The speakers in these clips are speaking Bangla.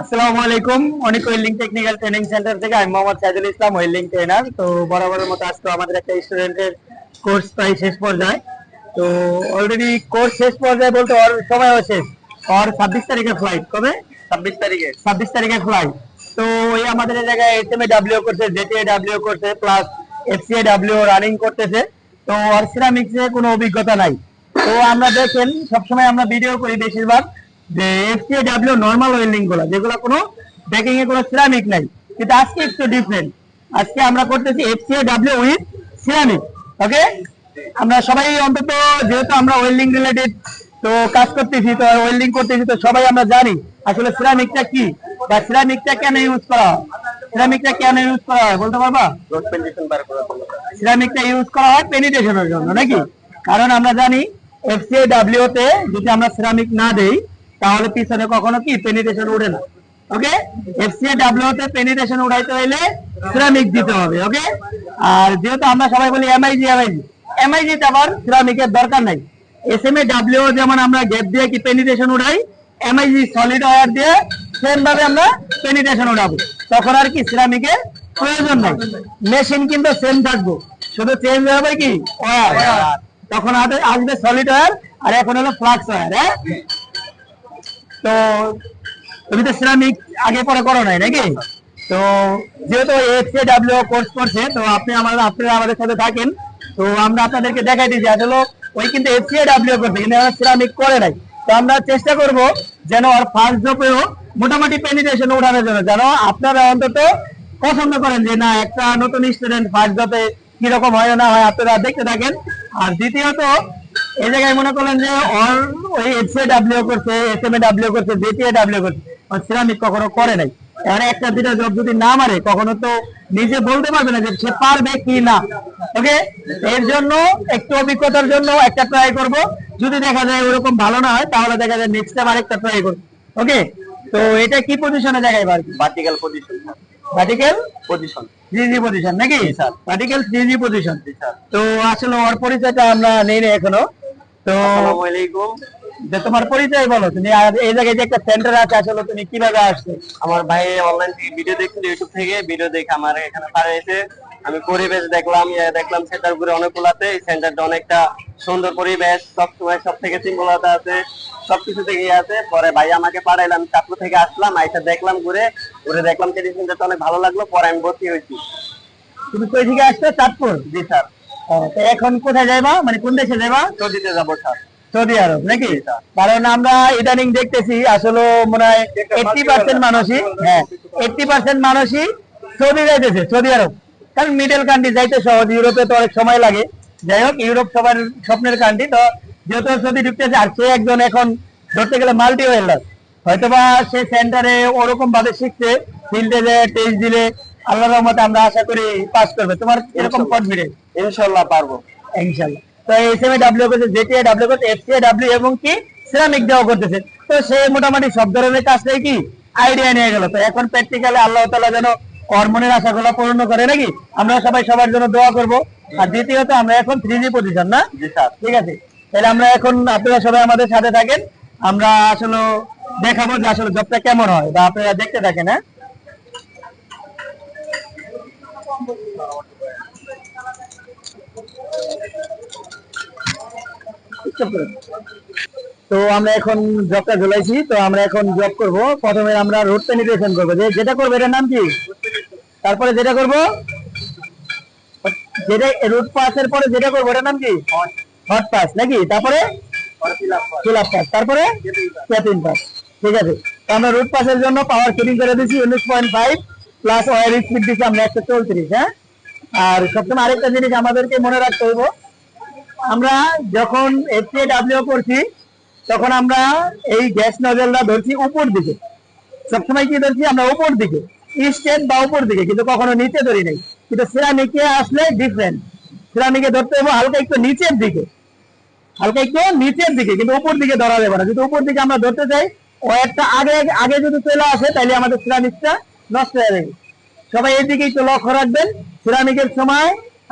আসসালামু আলাইকুম। অনেক ওয়েল্ডিং টেকনিক্যাল ট্রেনিং সেন্টার থেকে আমি মোহাম্মদ সাইদুল ইসলাম ওয়েল্ডিং ট্রেনার তো বরাবরের মতো আজকে আমাদের একটা স্টুডেন্টের কোর্স প্রায় শেষ পর্যায়ে। তো অলরেডি কোর্স শেষ পর্যায়ে বলতে ওর সময় শেষ ওর ছাব্বিশ তারিখে ফ্লাইট কবে? ছাব্বিশ তারিখে। ছাব্বিশ তারিখে ফ্লাইট তো ওই আমাদের জায়গায় এস এম এ ডাব্লিউ করছে জেটিএ ডাব্লিউ করছে প্লাস এফসিএ ডাব্লিউ রানিং করতেছে। তো ওর সিরামিক্সে কোনো অভিজ্ঞতা নাই। তো আমরা দেখেন সবসময় আমরা ভিডিও করি বেশিরভাগ। এফসিএ আমরা সবাই অন্তত, যেহেতু আমরা ওয়েল্ডিং রিলেটেড তো কাজ করতেছি, তো ওয়েল্ডিং করতেছি, তো সবাই আমরা জানি আসলে সিরামিকটা কি বা সিরামিকটা কেন ইউজ করা সিরামিকটা কেন ইউজ করা হয়, বলতে পারবা? সিরামিকটা ইউজ করা হয় পেনিটেশনের জন্য, নাকি? কারণ আমরা জানি এফসিএ ডাব্লিউ তে যদি আমরা সিরামিক না দেই তাহলে পিছনে কখনো কি পেনিটেশন উঠে না ওকে এফসিএ ডাব্লিউ তে পেনিটেশন উঠাইতে হইলে সিরামিক দিতে হবে ওকে আর যেহেতু আমরা সবাই বলি এমআইজি এমআইজি তে আবার সিরামিকের দরকার নাই। এস এম এ ডাব্লিউ যেমন আমরা গ্যাপ দিয়ে কি পেনিটেশন উঠাই এমআইজি সলিড ওয়্যার দিয়ে সেম ভাবে আমরা পেনিটেশন উঠাবো। তখন আর কি সিরামিকের প্রয়োজন নাই। মেশিন কিন্তু সেম থাকব। শুধু চেঞ্জ হবে কি? ওয়্যার তখন আসবে সলিড ওয়্যার আর এখন হলো ফ্লাক্স ওয়্যার হ্যাঁ? তো তুমি তো সিরামিক আগে পরে করো নাই, নাকি? তো যেহেতু ডাব্লিউ কোর্স করছে, তো আপনি আমাদের আপনারা আমাদের সাথে থাকেন। তো আমরা আপনাদেরকে দেখাই আসলে ওই কিন্তু ডাব্লিউ করছে, কিন্তু করে নাই। তো আমরা চেষ্টা করব যেন আর ফার্স্ট জবেও মোটামুটি পেনিটেশন জন্য, যেন আপনারা অন্তত পছন্দ করেন যে, না, একটা নতুন স্টুডেন্ট ফার্স্ট জবে কীরকম হয় না হয়, আপনারা দেখতে থাকেন। আর দ্বিতীয়ত এই জায়গায় মনে যে ওই ডাব্লিউ করছে এস এম এ ডাব্লিউ করছে জেটিএ ডাব্লিউ করছে সিরামিক কখনো করে নাই। এখানে একটা দুটা জব যদি না মারে কখনো তো নিজে বলতে পারবে না যে সে পারবে কি না। ওকে এর জন্য একটু অভিজ্ঞতার জন্য একটা ট্রাই করব। যদি দেখা যায় ওরকম ভালো না হয় তাহলে দেখা যায় নেক্সট টাইম আরেকটা ট্রাই করব। ওকে তো এটা কি পজিশনে আর vertical position vertical position three position নাকি? Sir. Vertical three position sir. তো আসলে ওর পরিচয়টা আমরা নেই না এখনও। তো যে তোমার পরিচয় বলো তুমি এই জায়গায় যে একটা সেন্টার আছে আসলে তুমি কীভাবে আসছো আমার ভাই অনলাইন থেকে ভিডিও দেখছিল ইউটিউব থেকে ভিডিও দেখে আমার এখানে পারে আমি পরিবেশ দেখলাম দেখলাম অনেকগুলাতে। এই সেন্টারটা অনেকটা সুন্দর পরিবেশ সবসময় সব থেকে সিম্বলতা আছে সবকিছু থেকে আছে। পরে ভাই আমাকে পাঠাইলাম চাকু থেকে আসলাম আইসা দেখলাম ঘুরে। ঘুরে দেখলাম সেন্টারটা অনেক ভালো লাগল পরে আমি ভর্তি হয়েছি। তুমি কই থেকে আসছো? চাঁদপুর? জি স্যার। তো এখন কোথায় যাইবা? মানে কোন দেশে যাইবা? সৌদিতে যাব স্যার। সৌদি আরব নাকি? কারণ আমরা ইদানিং দেখতেছি আসলে মনে হয় এইটটি পার্সেন্ট মানুষই হ্যাঁ এইটটি পার্সেন্ট মানুষই সৌদি যাইতেছে সৌদি আরব। কারণ মিডল কান্ট্রি যাইতে সহজ ইউরোপে তো অনেক সময় লাগে। যাই হোক ইউরোপ সবার স্বপ্নের কান্ট্রি তো যেহেতু সৌদি ঢুকতেছে আর সে একজন এখন ধরতে গেলে মাল্টি ওয়েল্ডার হয়তোবা সে সেন্টারে ওরকম ভাবে শিখছে ফিল্ডে যে টেস্ট দিলে আল্লাহর রহমতে আমরা আশা করি পাস করবে। তোমার এরকম ইনশাল্লাহ। কনফিডেন্স ইনশাল্লাহ পারব। ইনশাল্লাহ। তো এস এম ডাব্লিউ করছে জেটিএ ডাব্লিউ করছে এফসিএ ডাব্লিউ এবং কি সিরামিক দেওয়া করতেছে। তো সে মোটামুটি সব ধরনের কাজটাই কি? আইডিয়া নিয়ে গেল। তো এখন প্র্যাকটিক্যালি আল্লাহ তালা যেন ওর মনের আশাগুলো পূর্ণ করে নাকি? আমরা সবাই সবার জন্য দোয়া করব। আর দ্বিতীয়ত আমরা এখন থ্রি জি পজিশন না? ঠিক আছে। তাহলে আমরা এখন আপনারা সবাই আমাদের সাথে থাকেন। আমরা আসলে দেখাবো যে আসলে জবটা কেমন হয় বা আপনারা দেখতে থাকেন হ্যাঁ? তো আমরা এখন জবটা ঝুলাইছি তো আমরা এখন জব করব। প্রথমে আমরা রোড পেনিট্রেশন করব। যে যেটা করব এটার নাম কি? তারপরে যেটা করব? যেটা রুট পাসের পরে যেটা করব, এটার নাম কি? হট পাস নাকি? তারপরে? ফিল আপ পাস তারপরে? ক্যাপিং পাস ঠিক আছে। তো আমরা রুট পাসের জন্য পাওয়ার সেটিং করে দিচ্ছি উনিশ point five plus wire speed দিচ্ছি আমরা একশো চৌত্রিশ হ্যাঁ? আর সবসময় আরেকটা জিনিস আমাদেরকে মনে রাখতে হইব, আমরা যখন এফসিএ ডাব্লিউ করছি, তখন আমরা এই গ্যাস নজলটা ধরছি উপর দিকে। সবসময় কি ধরছি? আমরা উপর দিকে স্টেট বা উপর দিকে, কিন্তু কখনো নিচে ধরি নাই। কিন্তু সিরামিকে আসলে ডিফারেন্ট সিরামিকে ধরতে হবে হালকা একটু নিচের দিকে। হালকা একটু নিচের দিকে, কিন্তু উপর দিকে ধরা যাবে না। যদি উপর দিকে আমরা ধরতে চাই, ওয়ারটা আগে আগে যদি চলে আসে, তাহলে আমাদের সিরামিকটা নষ্ট হয়ে সবাই এই দিকে একটু লক্ষ্য রাখবেন, সিরামিকের সময়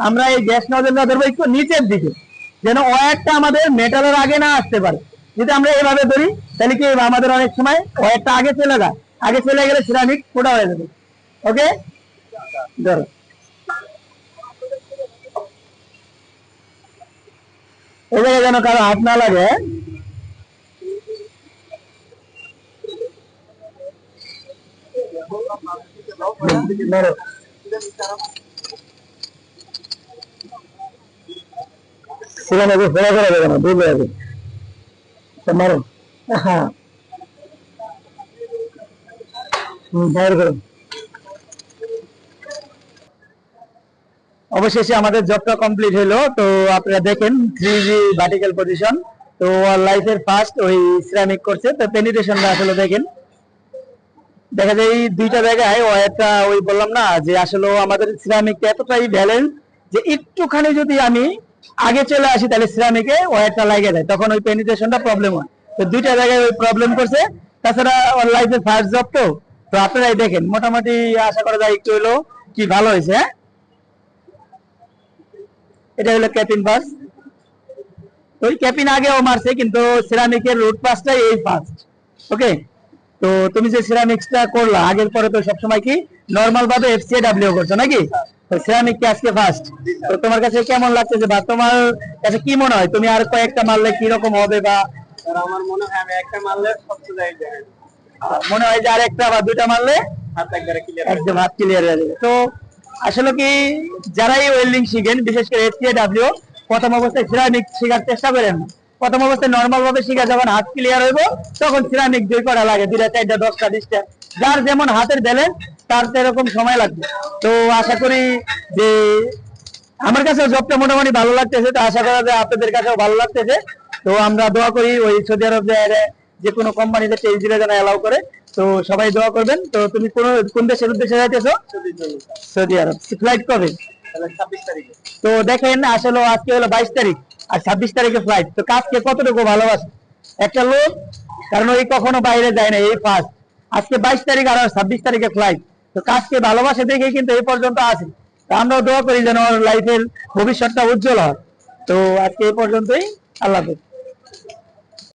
আমরা এই গ্যাস নজলটা ধরবো, একটু নিচের দিকে, যেন ওয়ারটা আমাদের মেটালের আগে না আসতে পারে। যদি আমরা এভাবে ধরি, তাহলে কি আমাদের অনেক সময় ওয়ারটা আগে চলে যায়। আগে চলে গেলে সিরামিক ফোটা হয়ে যাবে। ওকে? ধরো। জায়গায় যেন কারও হাত না লাগে ধরো সেখানে যে ফেরা করা যাবে না হবে তো মারো হ্যাঁ বাইর করো অবশেষে আমাদের জবটা কমপ্লিট হলো। তো আপনারা দেখেন থ্রি জি ভার্টিক্যাল পজিশন তো লাইফের ফার্স্ট ওই সিরামিক করছে। তো পেনিটেশনটা আসলে দেখেন। দেখা যায় এই দুইটা জায়গায় ও একটা ওই বললাম না যে আসলে আমাদের সিরামিকটা এতটাই ব্যালেন্স যে একটুখানি যদি আমি আগে চলে আসি তাহলে সিরামিকে ওয়ারটা লাগে যায় তখন ওই পেনিটেশনটা প্রবলেম হয়। তো দুইটা জায়গায় ওই প্রবলেম করছে। তাছাড়া ওর লাইফের ফার্স্ট জব তো। তো আপনারাই দেখেন। মোটামুটি আশা করা যায় একটু হলো কি ভালো হয়েছে হ্যাঁ? এটা হলো ক্যাপিন তো ওই ক্যাপিন আগেও মারছে, কিন্তু সিরামিকের রুট পাসটাই এই ফার্স্ট ওকে তো তুমি যে সিরামিক্সটা করলা আগের পরে তো সবসময় কি নর্মাল ভাবে এফসিএ ডাব্লিউ করছ নাকি? তো সিরামিক কি আজকে ফার্স্ট তো তোমার কাছে কেমন লাগতেছে বা তোমার কাছে কি মনে হয়? তুমি আর কয়েকটা মারলে কি রকম হবে বা? আমার মনে হয় আমি একটা মারলে মনে হয় যে আর একটা বা দুইটা মারলে একদম হাত ক্লিয়ার হয়ে যাবে। তো আসলে কি যারাই ওয়েল্ডিং শিখেন বিশেষ করে এসপিএ ডাব্লিউ প্রথম অবস্থায় সিরামিক শেখার চেষ্টা করেন। প্রথম অবস্থায় নর্মাল ভাবে শিখা যখন হাত ক্লিয়ার হইব তখন সিরামিক দুই করা লাগে দুইটা চারটা দশটা বিশটা। যার যেমন হাতের ব্যালেন্স তার সেরকম সময় লাগবে। তো আশা করি যে আমার কাছে জবটা মোটামুটি ভালো লাগতেছে তো আশা করা যায় আপনাদের কাছেও ভালো লাগতেছে। তো আমরা দোয়া করি ওই সৌদি আরব যে- যে কোনো কোম্পানিতে টেস্ট দিলে যেন অ্যালাউ করে। তো সবাই দোয়া করবেন। তো তুমি কোন কোন দেশের উদ্দেশ্যে যাইতেছো? সৌদি আরব। ফ্লাইট কবে? ছাব্বিশ তারিখে। তো দেখেন আসলে আজকে হলো বাইশ তারিখ। আর ছাব্বিশ তারিখে ফ্লাইট তো কাজকে কতটুকু ভালোবাসে? একটা লোক, কারণ ওই কখনো বাইরে যায় না, এই ফার্স্ট আজকে বাইশ তারিখ আর ছাব্বিশ তারিখে ফ্লাইট তো কাজকে ভালোবাসে দেখে কিন্তু এই পর্যন্ত আছে তো আমরাও দোয়া করি যেন লাইফের ভবিষ্যৎটা উজ্জ্বল হয়। তো আজকে এই পর্যন্তই। আল্লাহ হাফেজ।